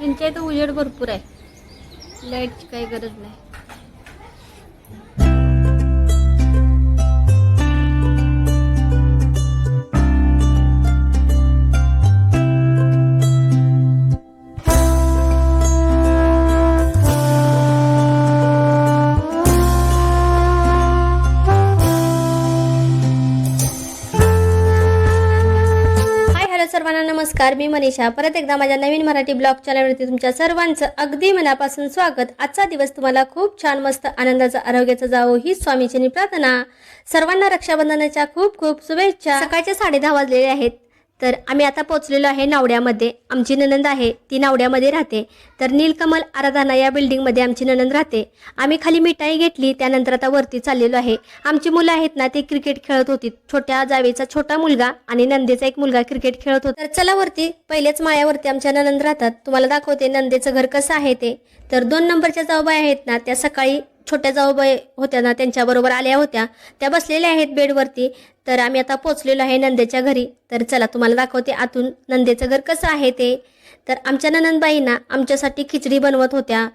त्यांच्या इथं उजेड भरपूर आहे. लाईटची काही गरज नाही. सर्वांना नमस्कार. मी मनीषा. परत एकदा माझ्या नवीन मराठी ब्लॉग चॅनलवरती तुमच्या सर्वांचं अगदी मनापासून स्वागत. आजचा दिवस तुम्हाला खूप छान मस्त आनंदाचा आरोग्याचा जावो ही स्वामीची प्रार्थना. सर्वांना रक्षाबंधनाच्या खूप खूप शुभेच्छा. सकाळचे साडे दहा वाजलेले आहेत. तर आम्ही आता पोचलेलो आहे नावड्यामध्ये. आमची ननंद आहे ती नावड्यामध्ये राहते. तर नीलकमल आराधना या बिल्डिंगमध्ये आमची ननंद राहते. आम्ही खाली मिठाई घेतली त्यानंतर आता वरती चाललेलो आहे. आमची मुलं आहेत ना ते क्रिकेट खेळत होती. छोट्या जावेचा छोटा मुलगा आणि नंदेचा एक मुलगा क्रिकेट खेळत होता. तर चला वरती पहिलेच माळ्यावरती आमच्या ननंद राहतात. तुम्हाला दाखवते नंदेचं घर कसं आहे ते. तर दोन नंबरच्या जाऊबाई आहेत ना त्या सकाळी छोट्या जाऊबाई होत्या ना त्यांच्याबरोबर आल्या होत्या. त्या बसलेल्या आहेत बेडवरती. तर आम्ही आता पोचलेलो आहे नंदेच्या घरी. तर चला तुम्हाला दाखवते आतून नंदेचं घर कसं आहे ते. तर आमच्या ननंदबाई ना आमच्यासाठी खिचडी बनवत होत्या.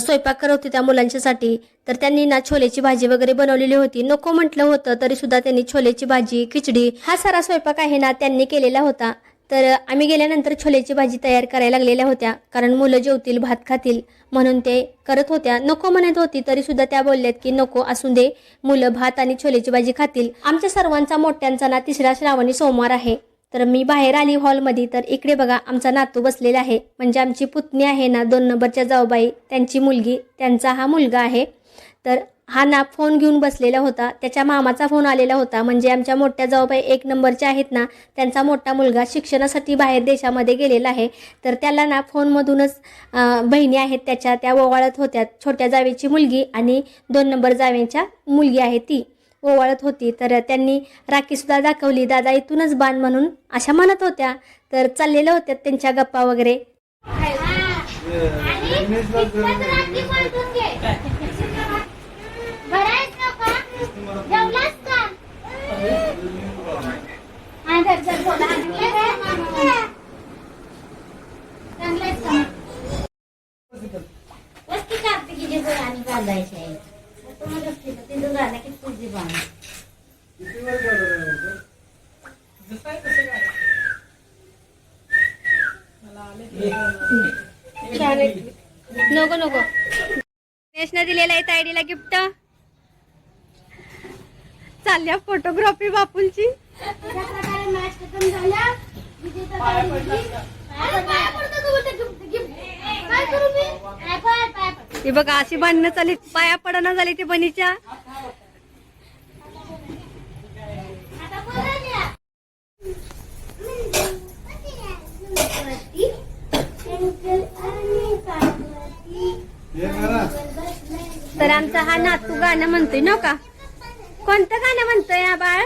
स्वयंपाक करत होत्या मुलांच्यासाठी. तर त्यांनी ना छोलेची भाजी वगैरे बनवलेली होती. नको म्हटलं होतं तरी सुद्धा त्यांनी छोलेची भाजी खिचडी हा सारा स्वयंपाक आहे ना त्यांनी केलेला होता. तर आम्ही गेल्यानंतर छोल्याची भाजी तयार करायला लागलेल्या होत्या. कारण मुलं जेवतील भात खातील म्हणून ते करत होत्या. नको म्हणत होती तरी सुद्धा त्या बोलल्यात की नको असू दे. मुलं भात आणि छोल्याची भाजी खातील. आमच्या सर्वांचा मोठ्यांचा ना तिसरा श्रावणी सोमवार आहे. तर मी बाहेर आली हॉलमध्ये. तर इकडे बघा आमचा नातू बसलेला आहे. म्हणजे आमची पुतणी आहे ना दोन नंबरच्या जाऊबाई त्यांची मुलगी त्यांचा हा मुलगा आहे. तर हा ना फोन घेऊन बसलेला होता. त्याच्या मामाचा फोन आलेला होता. म्हणजे आमच्या मोठ्या जाऊबाई एक नंबरच्या आहेत ना त्यांचा मोठा मुलगा शिक्षणासाठी बाहेर देशामध्ये गेलेला आहे. तर त्याला ना फोनमधूनच बहिणी आहेत त्याच्या त्या ओवाळत होत्या. छोट्या जावेची मुलगी आणि दोन नंबर जावेच्या मुलगी आहे ती. ओवाळत होती. तर त्यांनी राखीसुद्धा दाखवली. दादा इथूनच बांध म्हणून अशा म्हणत होत्या. तर चाललेल्या होत्या त्यांच्या गप्पा वगैरे. छान आहे. नको नको. गणेशने दिलेला आहे तायडीला गिफ्ट चालल्या फोटोग्राफी बापूंची. ही बघा अशी बांधणं चालली. पाया पडणं झाली ती बनीच्या. तर आमचा हा नातू गाणं म्हणतोय न का? कोणतं गाणं म्हणतोय हा बाळ?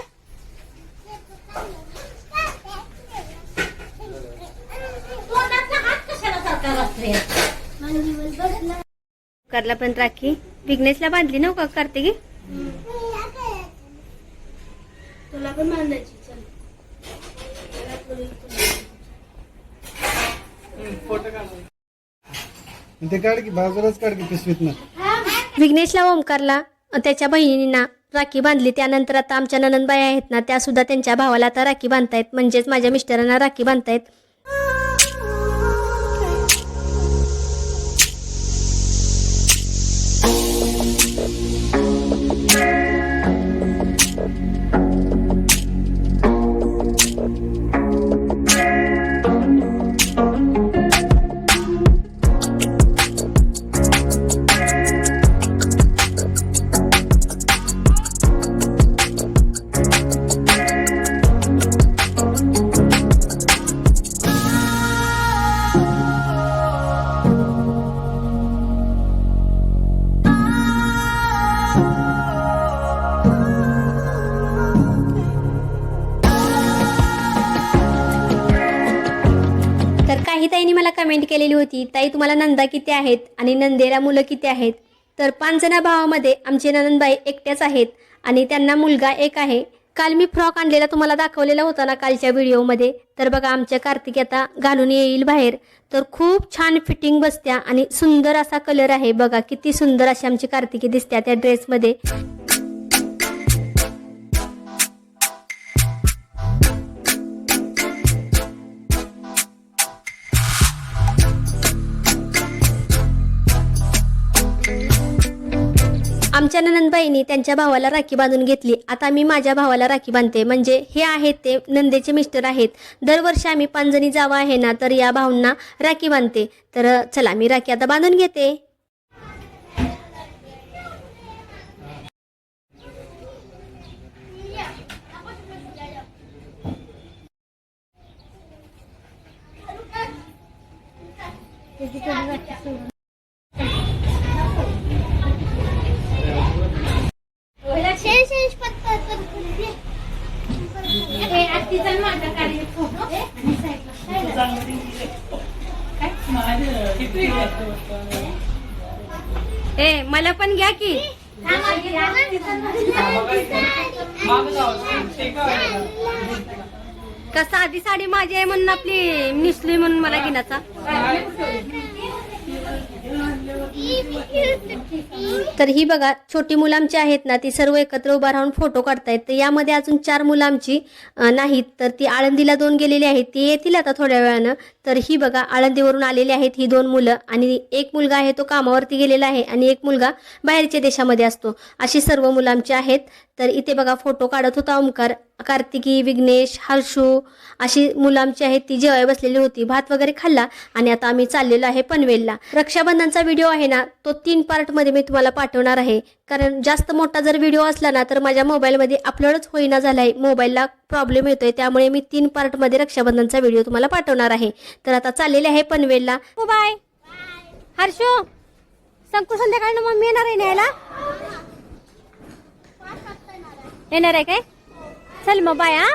करला पण राखी. विघ्नेशला बांधली न का करते की तुला पण बांधायची चल. ते काढ की बाजूलाच काढ की पिशवीत ना विघ्नेशला ओमकारला त्याच्या बहिणींना राखी बांधली. त्यानंतर आता आमच्या ननंदबाई आहेत ना त्या सुद्धा त्यांच्या भावाला आता राखी बांधतायत. म्हणजेच माझ्या मिस्टरांना राखी बांधतायत. कमेंट केलेली होती ताई तुम्हाला नंदा किती आहेत आणि नंदेला मुलं किती आहेत? तर पाच जणा भावामध्ये आमचे ननंदबाई एकट्याच आहेत आणि त्यांना मुलगा एक आहे. काल मी फ्रॉक आणलेला तुम्हाला दाखवलेला होता ना कालच्या व्हिडिओमध्ये? तर बघा आमच्या कार्तिक आता घालून येईल बाहेर. तर खूप छान फिटिंग बसत्या आणि सुंदर असा कलर आहे. बघा किती सुंदर अशी आमची कार्तिकी दिसत्या त्या ड्रेसमध्ये आमच्या ननंदबाईंनी त्यांच्या भावाला राखी बांधून घेतली. आता मी माझ्या भावाला राखी बांधते. म्हणजे हे आहेत ते नंदेचे मिस्टर आहेत. दरवर्षी आम्ही पांजणी जावं आहे ना तर या भाऊंना राखी बांधते. तर चला मी राखी आता बांधून घेते. ए मला पण घ्या की. कसा आधी साडी माझी आहे म्हणून आपली निसली म्हणून मला घेण्याचा. तर ही बघा छोटी मुलं आमची आहेत ना ती सर्व एकत्र उभा राहून फोटो काढतायत. तर यामध्ये अजून चार मुलं आमची नाहीत. तर ती आळंदीला दोन गेलेली आहेत. ती येतील आता थोड्या वेळानं. तर ही बघा आळंदीवरून आलेली आहेत ही दोन मुलं. आणि एक मुलगा आहे तो कामावरती गेलेला आहे. आणि एक मुलगा बाहेरच्या देशामध्ये असतो. अशी सर्व मुलं आमची आहेत. तर इथे बघा फोटो काढत होता ओंकार कार्तिकी विघ्नेश हर्षू अशी मुलं आमची आहेत ती जेवाय बसलेली होती. भात वगैरे खाल्ला आणि आता आम्ही चाललेलो आहे पनवेलला. रक्षाबंधनचा व्हिडिओ आहे ना तो तीन पार्टमध्ये मी तुम्हाला पाठवणार आहे. कारण जास्त मोठा जर व्हिडिओ असला ना तर माझ्या मोबाईलमध्ये अपलोडच होईना झाला आहे मोबाईलला प्रॉब्लेम येतोय त्यामुळे मी तीन पार्टमध्ये रक्षाबंधनचा व्हिडिओ तुम्हाला पाठवणार आहे. तर आता चाललेले आहे पनवेलला. हो बाय. हर्षू संकू संध्याकाळनं मम्मी येणार आहे न्यायला? येणार आहे काय? चल मग बाय हा.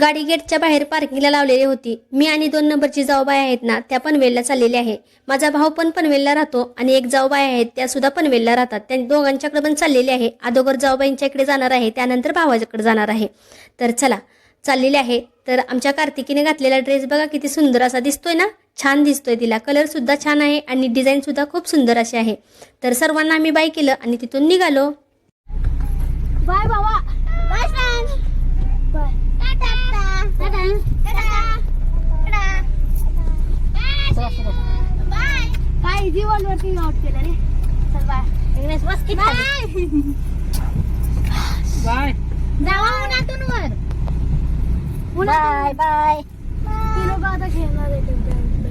गाडी गेटच्या बाहेर पार्किंगला लावलेली होती. मी आणि दोन नंबरची जाऊबाई आहेत ना त्या पनवेलला चाललेल्या आहे. माझा भाऊ पण पनवेलला राहतो आणि एक जाऊबाई आहेत त्या सुद्धा पनवेलला राहतात. त्या दोघांच्याकडे पण चाललेली आहे. अगोदर जाऊबाईंच्या इकडे जाणार आहे त्यानंतर भावाच्याकडे जाणार आहे. तर चला चाललेले आहे. तर आमच्या कार्तिकीने घातलेला ड्रेस बघा किती सुंदर असा दिसतोय ना? छान दिसतोय तिला. कलरसुद्धा छान आहे आणि डिझाईनसुद्धा खूप सुंदर अशी आहे. तर सर्वांना आम्ही बाय केलं आणि तिथून निघालो. बाय बाबा bye friends bye tata tata tata bye काय जीवन वरती आउट केलं रे चल बाय इंग्लिश बस किती बाय बाय जावा उन्हातून वर बाय बाय ती लोक आता खेळणार आहे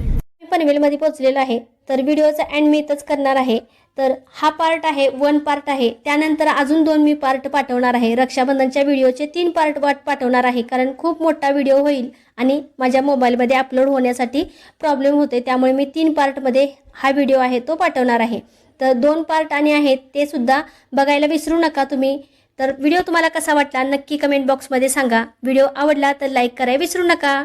पनवेलमध्ये पोचलेलो आहे. तर व्हिडिओचा एंड मी इथंच करणार आहे. तर हा पार्ट आहे वन पार्ट आहे. त्यानंतर अजून दोन मी पार्ट पाठवणार आहे. रक्षाबंधनच्या व्हिडिओचे तीन पार्ट वाट पाठवणार आहे. कारण खूप मोठा व्हिडिओ होईल आणि माझ्या मोबाईलमध्ये अपलोड होण्यासाठी प्रॉब्लेम होते. त्यामुळे मी तीन पार्टमध्ये हा व्हिडिओ आहे तो पाठवणार आहे. तर दोन पार्ट आणि आहेत ते सुद्धा बघायला विसरू नका तुम्ही. तर व्हिडिओ तुम्हाला कसा वाटला नक्की कमेंट बॉक्समध्ये सांगा. व्हिडिओ आवडला तर लाईक करायला विसरू नका.